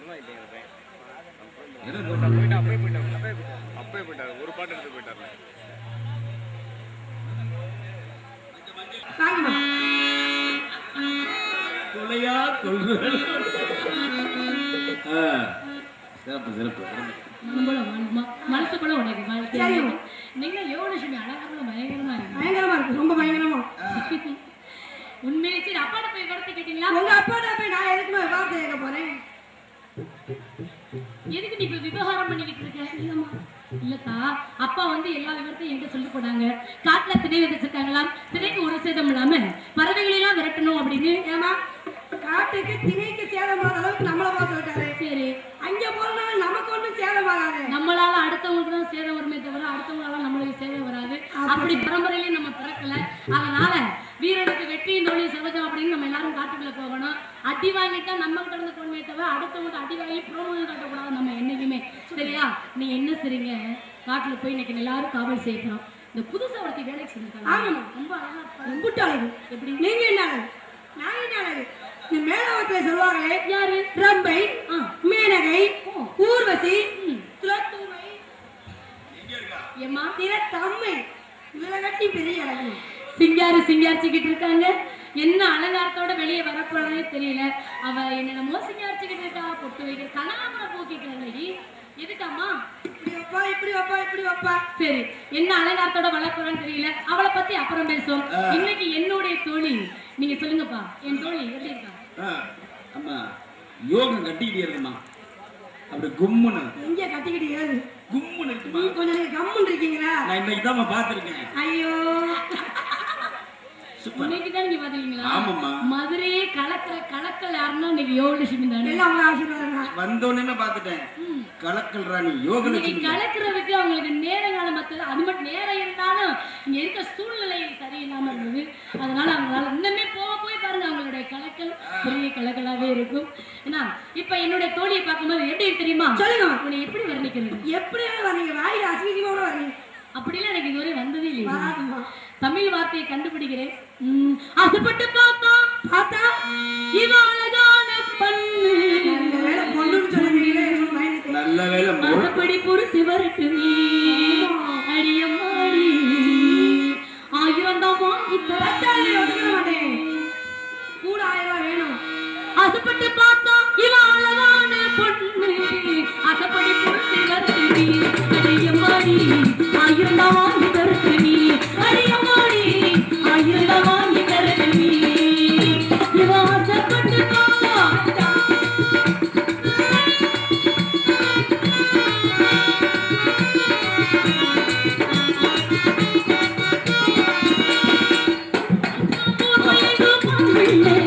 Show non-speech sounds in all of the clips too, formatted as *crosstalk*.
*laughs* போயிட்டு அப்பயே போயிட்டாரு அப்பயே போயிட்டாரு ஒரு பாட்டு எடுத்து போயிட்டாரு கொள்கள் சிறப்பு சிறப்பு. நீங்க யோகலட்சுமி பயங்கரமா இருக்கு பயங்கரமா இருக்கு ரொம்ப பயங்கரமா உண்மையிலே சரி அப்பாட்ட போய் கடத்தி கேட்டீங்களா உங்க அப்பாட்ட போய் நான் எதுக்குமே வார்த்தை கேட்க போறேன் எதுக்கு நீ இப்ப விவகாரம் பண்ணிக்கிட்டு இருக்க? இல்லக்கா அப்பா வந்து எல்லா விவரத்தையும் என்கிட்ட சொல்லி போனாங்க காட்டுல திணை விதைச்சிருக்காங்களாம். திணைக்கு ஒரு சேதம் இல்லாம பறவைகளை எல்லாம் விரட்டணும் அப்படின்னு. ஏமா காட்டுக்கு திணைக்கு சேதம் ஆகாத அளவுக்கு நம்மளை பார்த்து இருக்காரு சரி. அங்க போறதுனால நமக்கு ஒன்றும் சேதம் ஆகாது நம்மளால அடுத்தவங்களுக்கு தான் சேதம் வருமே தவிர அடுத்தவங்களால நம்மளுக்கு சேதம் வராது. அப்படி பரம்பரையிலே நம்ம பிறக்கல. அதனால வீரனுக்கு வெற்றியும் தோல்வியும் சகஜம் அப்படின்னு நம்ம எல்லாரும் காட்டுக்குள்ள போகணும். அடி வாங்கிட்டா நம்ம கிட்ட இருந்து போகணுமே தவிர அடுத்தவங்க அடி வாங்கி புறமுகம் காட்டக்கூடாது நம்ம என்னைக்குமே. சரியா? நீ என்ன சரிங்க காட்டுல போய் இன்னைக்கு எல்லாரும் காவல் செய்யணும் இந்த புதுசா ஒருத்தி வேலைக்கு செஞ்சிருக்காங்க. ரொம்ப அழகா அழகு. எப்படி? நீங்க என்ன அழகு? நான் என்ன அழகு? இந்த மேலவத்துல சொல்லுவாங்களே யாரு? ரம்பை. மேனகை. ஊர்வசி. துரத்துமை ஏம்மா? திரத்தம்மை இவளை கட்டி பெரிய அழகு. சிங்காரு சிங்காரிச்சுக்கிட்டு இருக்காங்க. என்ன அலங்காரத்தோட வெளியே வரப்போறதே தெரியல. அவ என்னென்னமோ சிங்காரிச்சுக்கிட்டு இருக்கா பொட்டு வைக்கிற கனகாமரை பூக்கிக்கிறாங்க எதுக்காமா இப்படி வைப்பா இப்படி வைப்பா இப்படி வைப்பா. சரி என்ன அலங்காரத்தோட வளர்க்குறான்னு தெரியல. அவளை பத்தி அப்புறம் பேசுவோம். இன்னைக்கு என்னுடைய தோழி. நீங்க சொல்லுங்கப்பா. என் தோழி எப்படி இருக்கா? அம்மா யோகம் கட்டிக்கிட்டே இருக்குமா அப்படி கும்முன்னு. இங்க கட்டிக்கிட்டு ஏறு? கும்முன்னு இருக்குமா? நீ கொஞ்சம் கம்முன்னு இருக்கீங்களா? நான் இன்னைக்கு தான் ஐயோ. இன்னைக்கு தான் நீங்க பாத்தீங்களா ஆமாம்மா. மதுரையே கலக்கிற கலக்கல் யாருன்னா இன்னைக்கு யோகலட்சுமி தானே? எல்லாம் உங்க ஆசீர்வாதம் தான் வந்தோடனே பார்த்துட்டேன். ம். கலக்கல் ராணி இன்னைக்கு யோகலட்சுமி கலக்கிறதுக்கு அவங்களுக்கு நேர காலம் அது மட்டும் நேரம் இருந்தாலும் இங்க இருக்க சூழ்நிலை சரியில்லாம இருந்தது. அதனால அவங்களால இன்னுமே போக போய் பாருங்க அவங்களுடைய கலக்கல் பெரிய கலக்கலாவே இருக்கும். ஏன்னா இப்ப என்னுடைய தோழியை பார்க்கும்போது எப்படி தெரியுமா? சொல்லுங்க. உன்னை எப்படி வர்ணிக்கிறது? எப்படி வரீங்க வாயில அசிங்கமா வரீங்க அப்படிலாம் எனக்கு இதுவரை வந்ததே இல்லை வராதும்மா. தமிழ் வார்த்தையை கண்டுபிடிக்கிறேன். உம், ஆசைப்பட்டு பார்த்தா பார்த்தா இவ அழகான பண்ணு வேலை பொண்ணுன்னு. நல்ல வேலை முறை ஆசைப்படி புரிசி வரட்டு நீ. *laughs* Thank you.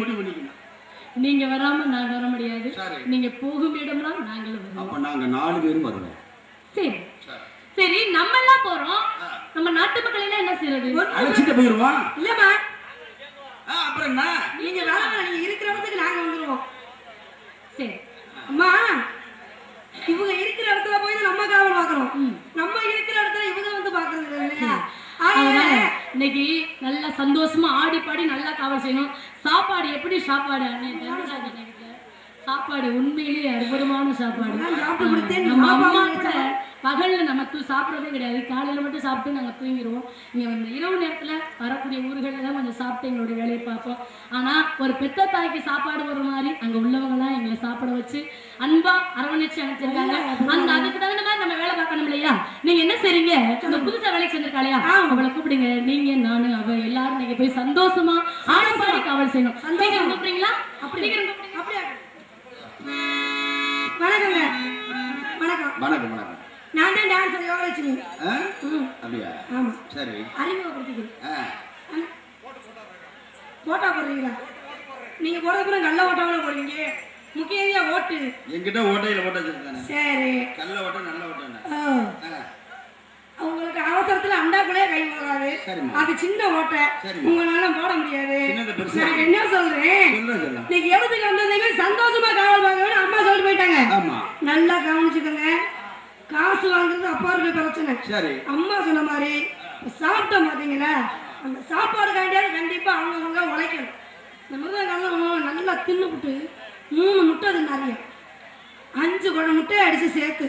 முடிவு பண்ணிக்கணும். நீங்க வராம நான் வர முடியாது. நீங்க போகும் இடம்லாம் நாங்களும் வருவோம். அப்ப நாங்க நாலு பேரும் வருவோம். சரி. சரி. நம்ம எல்லாம் போறோம். நம்ம நாட்டு மக்கள் எல்லாம் என்ன செய்யறது அழைச்சிட்டு போயிருவோம். இல்லம்மா. ஆ, அப்புறம் என்ன? நீங்க வேலை நீங்க இருக்கிற இடத்துக்கு நாங்க வந்துருவோம். சரி. அம்மா இவங்க இருக்கிற இடத்துல போய் நம்ம காவல் பார்க்கறோம் நம்ம இருக்கிற இடத்துல இவங்க வந்து பாக்குறது இல்லை இல்லையா அதனால இன்னைக்கு நல்லா சந்தோஷமா ஆடி பாடி நல்லா காவல் செய்யணும். சாப்பாடு எப்படி சாப்பாடு? அண்ணன் சாப்பாடு உண்மையிலேயே அற்புதமான சாப்பாடு. நம்ம அம்மா கூட பகல்ல நம்ம தூ சாப்பிட்றதே கிடையாது. காலையில மட்டும் சாப்பிட்டு நாங்க தூங்கிடுவோம் இங்க இந்த இரவு நேரத்துல வரக்கூடிய ஊர்கள்ல தான் கொஞ்சம் சாப்பிட்டு எங்களுடைய வேலையை பார்ப்போம். ஆனா ஒரு பெத்த தாய்க்கு சாப்பாடு வர மாதிரி அங்க உள்ளவங்க எல்லாம் எங்களை சாப்பிட வச்சு அன்பா அரவணைச்சு அனுப்பிச்சிருக்காங்க. அந்த அதுக்கு தகுந்த மாதிரி நம்ம வேலை பார்க்கணும் இல்லையா? நீங்க என்ன செய்றீங்க? இந்த புதுசா வேலைக்கு செஞ்சிருக்கா இல்லையா அவளை கூப்பிடுங்க. நீங்க நானு அவ எல்லாரும் நீங்க போய் சந்தோஷமா ஆனப்பாடி காவல் செய்யணும். சீக்கிரம் கூப்பிடுறீங்களா? அப்படி கூப்பிடுங்க வணக்கங்க. வணக்கம். வணக்கம் வணக்கம். நான் தான் டான்ஸ் யோகலட்சுமி அப்படியா? ஆமா. சரி. அறிமுகப்படுத்திக்கிறேன். போட்டா போடுறீங்களா? நீங்க போடுறதுக்கு கள்ள ஓட்டாவில் போடுவீங்க? முக்கியமா ஓட்டு. என்கிட்ட ஓட்டையில ஓட்ட வச்சிருக்கானே. சரி. கல்ல ஓட்ட நல்ல ஓட்ட. உங்களுக்கு அவசரத்துல அண்டாக்குள்ளே கை போகாது. அது சின்ன ஓட்டை. உங்களால போட முடியாது. நான் என்ன சொல்றேன்? இன்னைக்கு எழுதுக்கு வந்ததுமே சந்தோஷமா காவல் பார்க்கணும்னு அம்மா சொல்லிட்டு போயிட்டாங்க. நல்லா கவனிச்சுக்கோங்க. காசு வாங்குறது அப்பா இருக்க பிரச்சனை. சரி. அம்மா சொன்ன மாதிரி சாப்பிட்டோம் பார்த்தீங்களா அந்த சாப்பாடு காண்டியாவது கண்டிப்பா அவங்கவுங்க உழைக்கணும். இந்த மிருதங்கள்லாம் நல்லா தின்னுபிட்டு மூணு முட்டை தின்னாரியா அஞ்சு குடம் முட்டையை அடிச்சு சேர்த்து.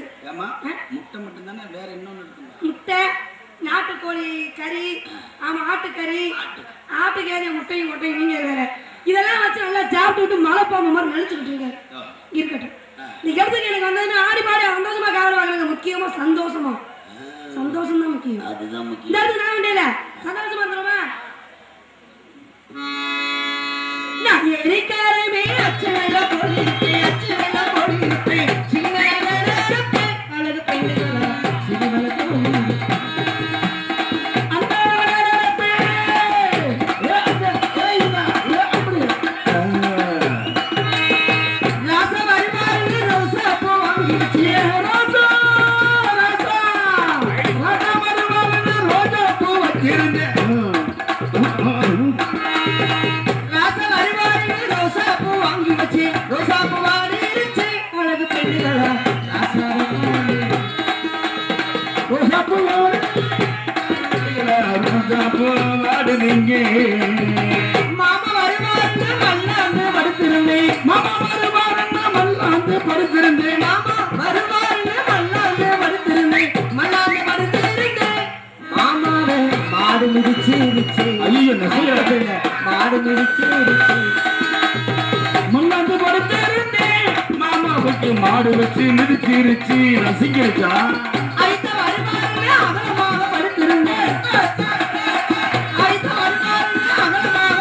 முட்டை மட்டும் தானே வேற இருக்குமா? முட்டை நாட்டுக்கோழி கறி ஆமா ஆட்டுக்கறி ஆட்டுக்கறி. முட்டையும் முட்டையும் நீங்க வேற. இதெல்லாம் வச்சு நல்லா சாப்பிட்டு விட்டு மலைப்பாம்பு மாதிரி நினைச்சுக்கிட்டு இருக்காரு. இருக்கட்டும். நீ எடுத்துக்கு எனக்கு வந்ததுன்னா ஆடி பாடி சந்தோஷமா காவல் வாங்குறாங்க முக்கியமா சந்தோஷமா. சந்தோஷம் தான் முக்கியம். அதுதான் முக்கியம்.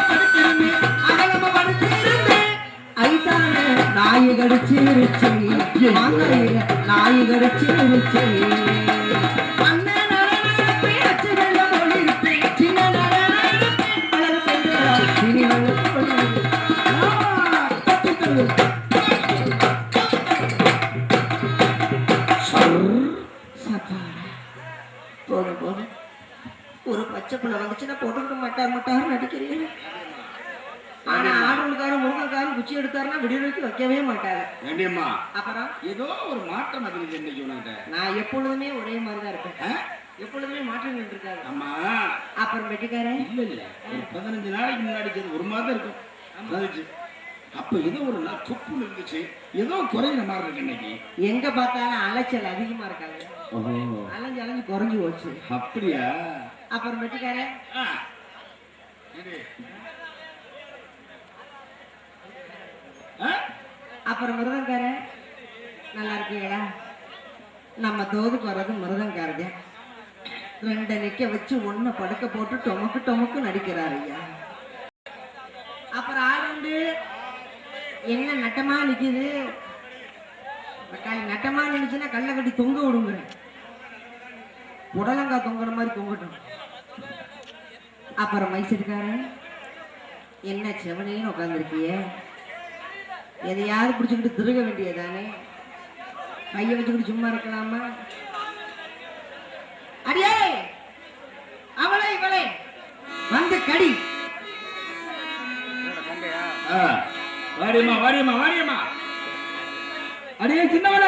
படுத்திருந்தேன் அகலமா படுத்திருந்தேன் ஐத்தானே நாய் கடிச்சிருச்சு. நாய் கடிச்சிருச்சு. மட்டார் மட்டார் நடிக்கிறீங்க ஆனா ஆடலுக்காரன் முருகக்காரன் குச்சி எடுத்தாருன்னா விடியலுக்கு வைக்கவே மாட்டாங்க வேண்டியம்மா அப்புறம்? ஏதோ ஒரு மாற்றம் அதில் இன்னைக்கு உனக்கு. நான் எப்பொழுதுமே ஒரே மாதிரி தான் இருப்பேன்? எப்பொழுதுமே மாற்றங்கள் இருக்காது அம்மா. அப்புறம் வெட்டிக்காரன்? இல்ல இல்ல. ஒரு பதினஞ்சு நாளைக்கு முன்னாடி ஒரு மாதம் இருக்கும். அப்ப ஏதோ ஒரு நாள் கொப்பு இருந்துச்சு ஏதோ குறையிற மாதிரி இருக்கு இன்னைக்கு. எங்க பார்த்தாலும் அலைச்சல் அதிகமா இருக்காங்க அலைஞ்சு அலைஞ்சு குறைஞ்சு போச்சு. அப்படியா? அப்புறம் வெட்டிக்காரன்? அப்புறம் மிருதங்கார நல்லா இருக்கீங்களா? நம்ம தோதுக்கு வர்றது மிருதங்காரங்க ரெண்டை நிக்க வச்சு ஒன்ன படுக்க போட்டு டொமக்கு டொமக்கு நடிக்கிறாரு ஐயா. அப்புறம் ஆளுண்டு என்ன நட்டமா நிக்குது? நட்டமா நினைச்சுன்னா கல்ல கட்டி தொங்க விடுங்கிறேன். புடலங்காய் தொங்குற மாதிரி தொங்கட்டும். அப்புறம் மைசூர்காரன் என்ன செவனையும் உட்காந்துருக்கிய எதையாவது பிடிச்சிக்கிட்டு திருக வேண்டியதானே கையை வச்சுக்கிட்டு சும்மா இருக்கலாமா? அடியே! அவளை இவளை! வந்து கடி! வாடியம்மா வாடியம்மா வாடியம்மா அடியே சின்னவன!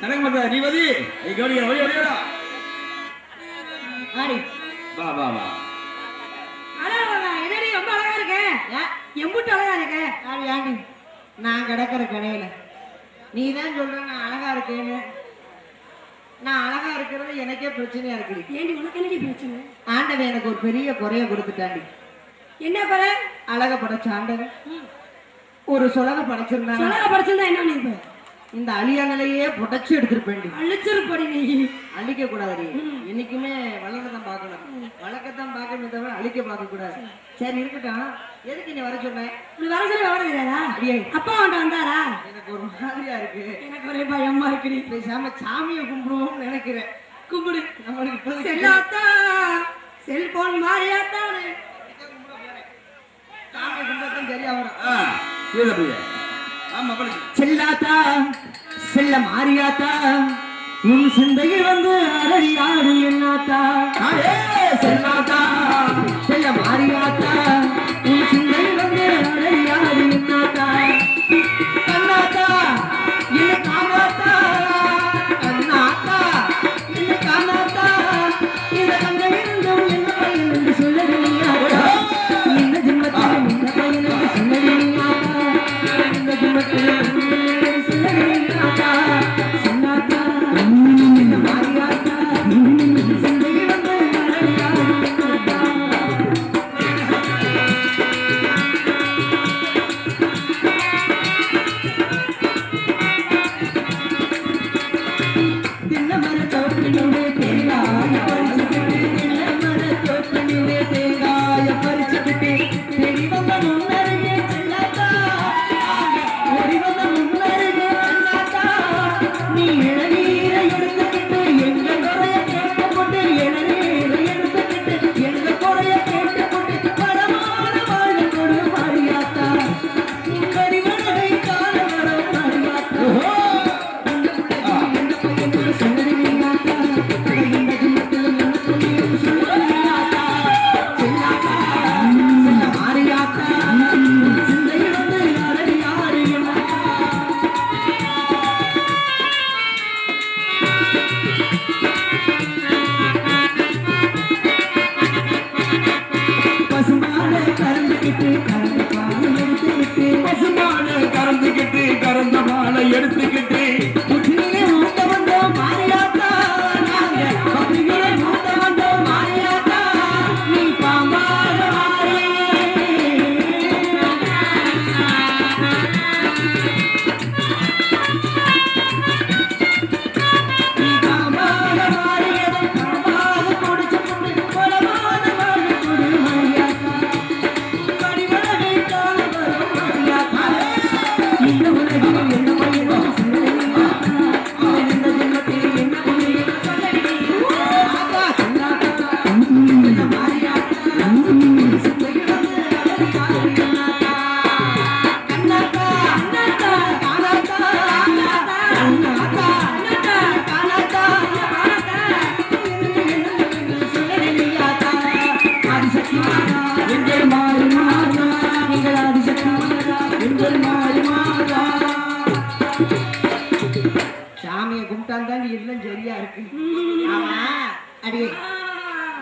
சடங்கு மாத்தா நீ வதி ஐ கவனிக்க வழி வழியோடா! ஆடி வா வா வா. எம்புட்டு அழகா இருக்கேன் ஆடி ஆண்டி நான் கிடக்கிற கடையில. நீ தான் சொல்ற நான் அழகா இருக்கேன்னு. நான் அழகா இருக்கிறது எனக்கே பிரச்சனையா இருக்குடி ஏண்டி உனக்கு என்னடி பிரச்சனை? ஆண்டவன் எனக்கு ஒரு பெரிய குறைய கொடுத்துட்டாண்டி. என்ன குறை? அழக படைச்ச ஆண்டவன். ஒரு சொலக படைச்சிருந்தாங்க சொலக படிச்சிருந்தா என்ன பண்ணிருப்ப இந்த அழியா நிலையே புடைச்சு எடுத்திருப்பேன்டி. அழிச்சிருப்படி நீ. அழிக்க கூடாதுடி என்னைக்குமே வளர்க்கத்தான் பார்க்கணும். அழிக்க பார்க்க கூடாது சரி இருக்கட்டும். எதுக்கு நீ வர சொன்னேன் நீ வர சொல்லி வர தெரியாதா அடியே அப்பா அவன்கிட்ட வந்தாரா? எனக்கு ஒரு மாதிரியா இருக்கு. எனக்கு ஒரே பயமா இருக்குடி பேசாம சாமியை கும்பிடுவோம்னு நினைக்கிறேன். கும்பிடு. நம்மளுக்கு செல்லாத்தா செல்போன் மாறியாத்தானே சாமியை கும்பிடத்தான் சரியா வரும். ஆ கீழே போய். ஆமா செல்லாத்தா செல்ல மாறியாத்தா. உன் சிந்தையில் வந்து அடடி ஆடு என்னாத்தா செல்லாத்தா. செல்ல மாறியாத்தா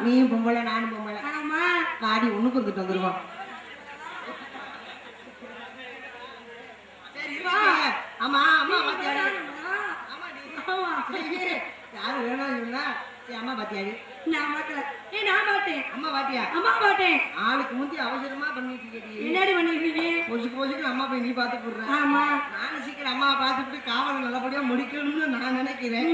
நீயும் பொம்பளை நானும் பொம்பளை. ஆமா. பாடி ஒண்ணுக்கு வந்துட்டு வந்துருவோம். ஆமா அம்மா பாத்தியாடி ஆமா யாரு வேணாம் சொன்னா சரி அம்மா பாத்தியாடி நான் நான் மாட்டேன். அம்மா பாத்தியா அம்மா மாட்டேன். ஆளுக்கு முந்தி அவசரமா பண்ணிட்டு கேட்டி என்னடி பண்ணிருக்கீங்க பொசுக்கு பொசுக்கு அம்மா போய் நீ பார்த்து போடுற. ஆமா. நானும் சீக்கிரம் அம்மா பார்த்துட்டு காவல் நல்லபடியா முடிக்கணும்னு நான் நினைக்கிறேன்.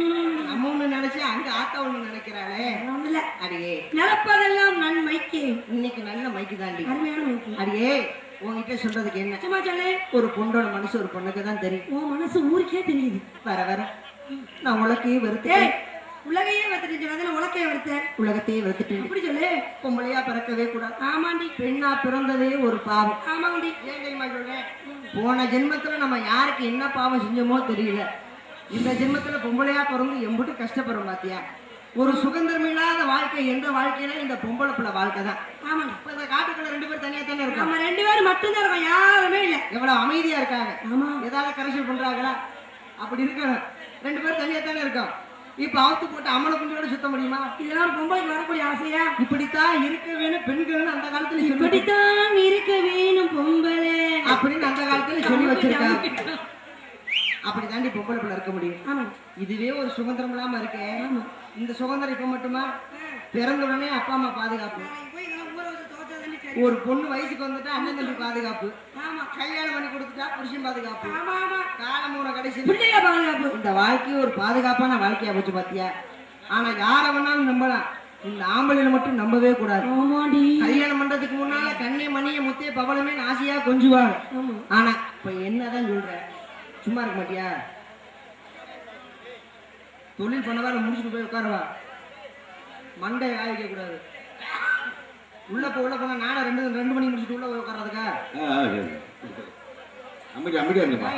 நம்ம ஒண்ணு நினைச்சு அங்க ஆத்தா ஒண்ணு நினைக்கிறாளே. ஒண்ணுல அடியே. நிலப்பதெல்லாம் நன்மைக்கு இன்னைக்கு நல்ல மைக்கு தாண்டி. அருமையான மைக்கு. அடியே சொல்றதுக்கு என்ன? சும்மா சொல்லு. ஒரு பொண்ணோட மனசு ஒரு பொண்ணுக்கு தான் தெரியும். உன் மனசு ஊருக்கே தெரியுது. வர வர. நான் உலகையே ஏய் வெறுத்துட்டேன் உலகையே வெத்துட்டு சொல்லாத உலக்கைய வெறுத்த உலகத்தையே வெறுத்துட்டேன் அப்படி சொல்லு. பொம்பளையா பிறக்கவே கூடாது. ஆமாண்டி. பெண்ணா பிறந்ததே ஒரு பாவம். ஆமாண்டி. ஏன் தெரியுமா சொல்றேன்? போன ஜென்மத்துல நம்ம யாருக்கு என்ன பாவம் செஞ்சோமோ தெரியல. இந்த ஜென்மத்துல பொம்பளையா பிறந்து எம்புட்டு கஷ்டப்படுறோம் பாத்தியா? ஒரு சுதந்திரம் இல்லாத வாழ்க்கை எந்த வாழ்க்கையில இந்த பொம்பளை பிள்ளை வாழ்க்கை தான். ஆமாண்டி. இப்ப இந்த காட்டுக்குள்ள ரெண்டு பேரும் தனியா தானே இருக்கோம். நம்ம ரெண்டு பேரும் மட்டும்தான் இருக்கோம். யாருமே இல்ல. எவ்வளவு அமைதியா இருக்காங்க. ஆமா. ஏதாவது கரைசல் பண்றாங்களா? அப்படி இருக்கணும். ரெண்டு பேரும் தனியா தானே இருக்கோம். இப்ப அவுத்து போட்டு அம்மனை குண்டியோட சுத்த முடியுமா? இதெல்லாம் பொம்பளைக்கு வரக்கூடிய ஆசையா? இப்படித்தான் இருக்க வேணும் பெண்கள் அந்த காலத்துல இப்படித்தான் இருக்க வேணும் பொம்பளை. அப்படின்னு அந்த காலத்துல சொல்லி வச்சிருக்காங்க அப்படி தாண்டி பொம்பளை பிள்ளை இருக்க முடியும். இதுவே ஒரு சுதந்திரம் இல்லாம இருக்கேன் இந்த சுதந்திரம் இப்ப மட்டுமா? பிறந்த உடனே அப்பா அம்மா பாதுகாப்பு. ஒரு பொண்ணு வயசுக்கு வந்துட்டா அண்ணன் தம்பி பாதுகாப்பு. ஆமா. கல்யாணம் பண்ணி கொடுத்துட்டா புருஷன் பாதுகாப்பு. ஆமா ஆமா காலம் மூணு கடைசி பிள்ளைய பாதுகாப்பு. இந்த வாழ்க்கையை ஒரு பாதுகாப்பான வாழ்க்கையா போச்சு பாத்தியா? ஆனா யார வேணாலும் நம்பலாம். இந்த ஆம்பளையில மட்டும் நம்பவே கூடாது. ஆமாடி. கல்யாணம் பண்றதுக்கு முன்னால கண்ணே மணிய முத்தே பவளமே ஆசையா கொஞ்சுவாங்க. ஆமா. ஆனா இப்ப என்னதான் சொல்ற? சும்மா இருக்க மாட்டியா? தொழில் பண்ணவா முடிச்சுட்டு போய் உட்காருவா மண்டை காய வைக்க கூடாது. உள்ள போ உள்ள போனா நானும் ரெண்டு ரெண்டு மணிக்கு முடிச்சுட்டு உள்ள போய் உட்கார்றதுக்கா? அமைதி அமைதியா இருங்கப்பா